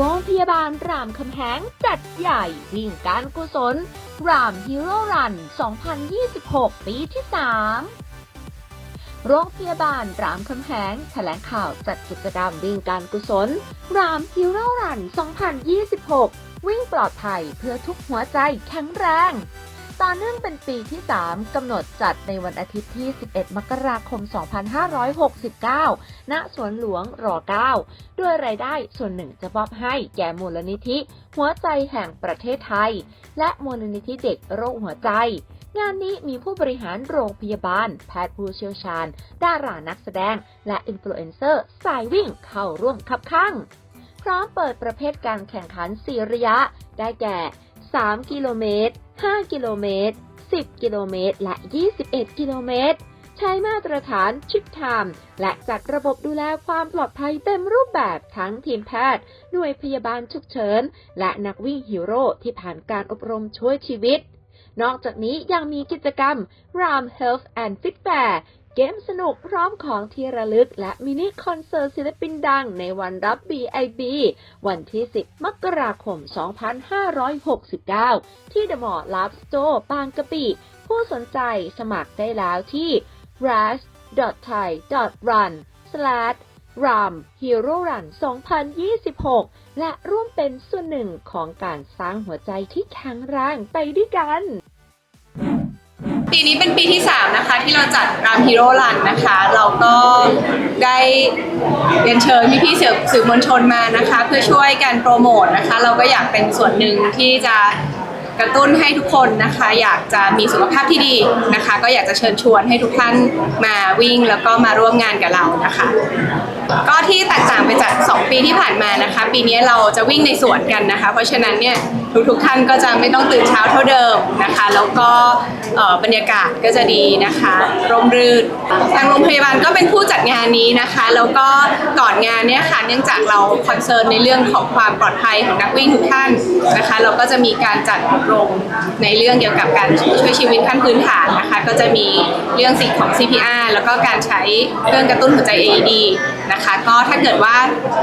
โรงพยาบาลรามคำแหงจัดใหญ่วิ่งการกุศล รามฮีโร่รัน 2026 ปีที่ 3 โรงพยาบาลรามคำแหงแถลงข่าวจัดกิจกรรมวิ่งการกุศล รามฮีโร่รัน 2026 วิ่งปลอดภัยเพื่อทุกหัวใจแข็งแรง ต่อเนื่องเป็นปีที่ 3 กำหนดจัดในวันอาทิตย์ที่ 11 มกราคม 2569 ณ สวนหลวงร9ด้วยรายได้ส่วนหนึ่งจะมอบให้แก่มูลนิธิ หัวใจแห่งประเทศไทย และมูลนิธิเด็กโรคหัวใจ งานนี้มีผู้บริหารโรงพยาบาล แพทย์ผู้เชี่ยวชาญ ดารานักแสดง และอินฟลูเอนเซอร์สายวิ่งเข้าร่วมคับข้าง พร้อมเปิดประเภทการแข่งขัน4ระยะ ได้แก่ 3 กิโลเมตร 5 กิโลเมตร 10 กิโลเมตร และ 21 กิโลเมตร ใช้มาตรฐานชิปไทม์และจัดระบบดูแลความปลอดภัยเต็มรูปแบบทั้งทีมแพทย์ หน่วยพยาบาลฉุกเฉิน และนักวิ่งฮีโร่ที่ผ่านการอบรมช่วยชีวิตนอกจากนี้ยังมีกิจกรรม RAM Health and Fit Fair เกมสนุกพร้อมของที่ระลึก และมินิคอนเสิร์ตศิลปินดังในวันรับ BIB วันที่ 10 มกราคม 2569 ที่ The Mall Love Store บางกะปิ ผู้สนใจสมัครได้แล้วที่ ras.thai.run ram hero run 2026 และร่วมเป็นส่วนหนึ่งของการสร้างหัวใจที่แข็งแรงไปด้วยกัน ปีนี้เป็นปีที่ 3 นะคะ ที่เราจัดรามฮีโร่รันนะคะ เราก็ได้เรียนเชิญพี่พี่ๆสื่อสื่อมวลชนมานะคะ เพื่อช่วยกันโปรโมทนะคะ เราก็อยากเป็นส่วนหนึ่งที่จะกระตุ้นให้ทุกคนนะคะ อยากจะมีสุขภาพที่ดีนะคะ ก็อยากจะเชิญชวนให้ทุกท่านมาวิ่งแล้วก็มาร่วมงานกับเรานะคะ ก็ที่แตกต่างไปจาก 2 ปีที่ผ่านมานะคะ ปีนี้เราจะวิ่งในสวนกันนะคะ เพราะฉะนั้นเนี่ยทุกๆท่านก็จะไม่ต้องตื่นเช้าเท่าเดิมนะคะ แล้วก็บรรยากาศก็จะดีนะคะร่มรื่นทางโรงพยาบาลก็เป็นผู้จัดงานนี้นะคะ แล้วก็ก่อนงานเนี่ยค่ะเนื่องจากเราคอนเซิร์นในเรื่องของความปลอดภัยของนักวิ่งทุกท่านนะคะ เราก็จะมีการจัดอบรมในเรื่องเกี่ยวกับการช่วยชีวิตขั้นพื้นฐานนะคะ ก็จะมีเรื่องสิ่งของ CPR แล้วก็การใช้เครื่องกระตุ้นหัวใจ AED นะคะ ก็ถ้าเกิดว่า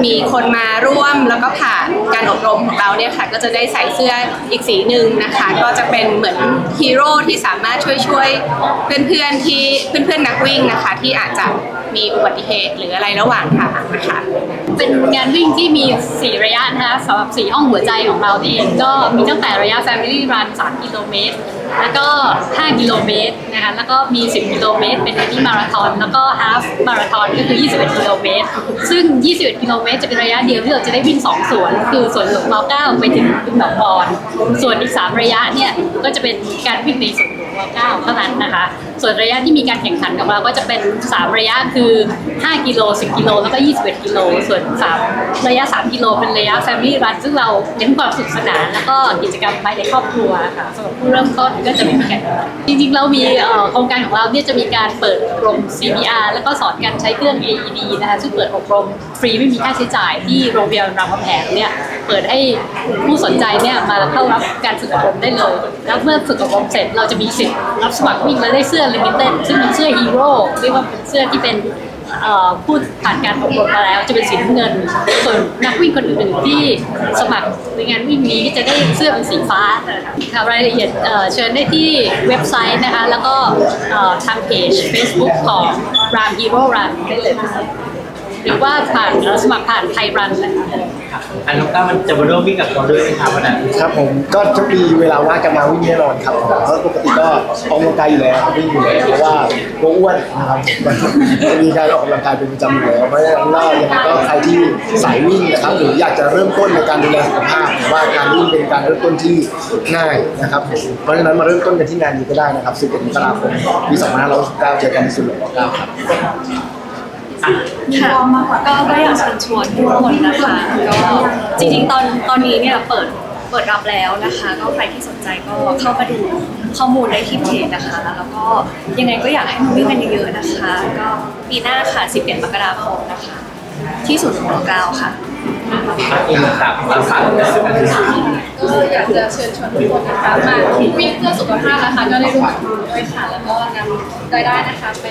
มีคนมาร่วมแล้วก็ผ่านการอบรมของเราเนี่ยค่ะ ก็จะได้ใส่เสื้ออีกสีหนึ่งนะคะ ก็จะเป็นเหมือนฮีโร่ที่สามารถช่วยช่วยเพื่อนๆที่เพื่อนๆนักวิ่งนะคะ ที่อาจจะ มีอุบัติเหตุหรืออะไรระหว่างทางนะคะเป็นงานวิ่งที่มี 4 ระยะนะคะสำหรับ 4 ห้องหัวใจของเราเอง ก็มีตั้งแต่ระยะ Family Run 3กิโลเมตร แล้วก็ 5 กิโลเมตรนะคะ แล้วก็มี 10 กิโลเมตร เป็นมินิมาราธอน แล้วก็ Half มาราธอนก็คือ 21 กิโลเมตร ซึ่ง 21 กิโลเมตรจะเป็นระยะเดียวที่เราจะได้วิ่ง 2 ส่วน คือส่วนหลวงร9ไปถึงบึงแบบบอน ส่วนอีก 3 ระยะเนี่ย ก็จะเป็นการวิ่งในส่วน นะคะ ส่วนระยะที่มีการแข่งขันกับเราก็จะเป็น 3 ระยะคือ 5 กิโล 10 กิโล แล้วก็ 21 กิโล ส่วน 3 ระยะ 3 กิโล เป็นระยะ Family Run ซึ่งเราเน้นความสนุขสนาน แล้วก็กิจกรรมภายในครอบครัวค่ะสำหรับผู้เริ่มต้นก็จะไม่มีการแข่งขันจริงๆ เรามีโครงการของเราเนี่ยจะมีการเปิดอบรม CPR แล้วก็สอนการใช้เครื่อง AED นะคะซึ่งเปิดอบรมฟรีไม่มีค่าใช้จ่ายที่โรงพยาบาลรามคำแหงเนี่ยเปิดให้ผู้สนใจเนี่ยมาเข้ารับการฝึกอบรมได้เลย แล้วเมื่อฝึกอบรมเสร็จเราจะมีสิทธิ์รับสมัครวิ่งและได้เสื้อลิมิเต็ดซึ่งเป็นเสื้อฮีโร่เรียกว่าเป็นเสื้อที่เป็นผู้ผ่านการอบรมมาแล้วจะเป็นสีน้ำเงิน ส่วนนักวิ่งคนอื่นๆที่สมัครในงานวิ่งนี้ก็จะได้เสื้อเป็นสีฟ้าค่ะรายละเอียดเชิญได้ที่เว็บไซต์นะคะ แล้วก็ทางเพจ Facebook ของรามฮีโร่รามได้เลย หรือว่าผ่านเอ่อสมัครผ่านไทยรันนะคะอันน้องต้ามันจะมาร่วมวิ่งกับเราด้วยไหมครับวันนั้นครับผมก็จะมีเวลาว่างกันมาวิ่งแน่นอนครับเพราะปกติก็ออกกำลังกายอยู่แล้ววิ่งอยู่แล้วเพราะว่าตัวอ้วนนะครับผมจะมีการออกกำลังกายเป็นประจำอยู่แล้วเพราะฉะนั้นก็ยังไงก็ใครที่สายวิ่งนะครับหรืออยากจะเริ่มต้นในการดูแลสุขภาพผมว่าการวิ่งเป็นการเริ่มต้นที่ง่ายนะครับผมเพราะฉะนั้นมาเริ่มต้นกันที่งานนี้ก็ได้นะครับ11มกราคมปี2569เจอกันในสุนทรภ9ครับ ค่ะก็ก็อยากเชิญชวนทุกคนนะคะก็จริงๆตอนตอนนี้เนี่ยเปิดเปิดรับแล้วนะคะ ก็ใครที่สนใจก็เข้ามาดูข้อมูลได้ที่เพจนะคะ แล้วก็ยังไงก็อยากให้มาวิ่งกันเยอะๆนะคะ ก็ปีหน้าค่ะ11มกราคมนะคะ ที่ศูนย์ของก้าค่ะอะอีกหนึ่งครับเราฝากกันก็อยากจะเชิญชวนทุกคนนะคะมาวิ่งเพื่อสุขภาพนะคะก็ได้ร่วมกับคุณด้วยค่ะ แล้วก็นำรายได้นะคะไป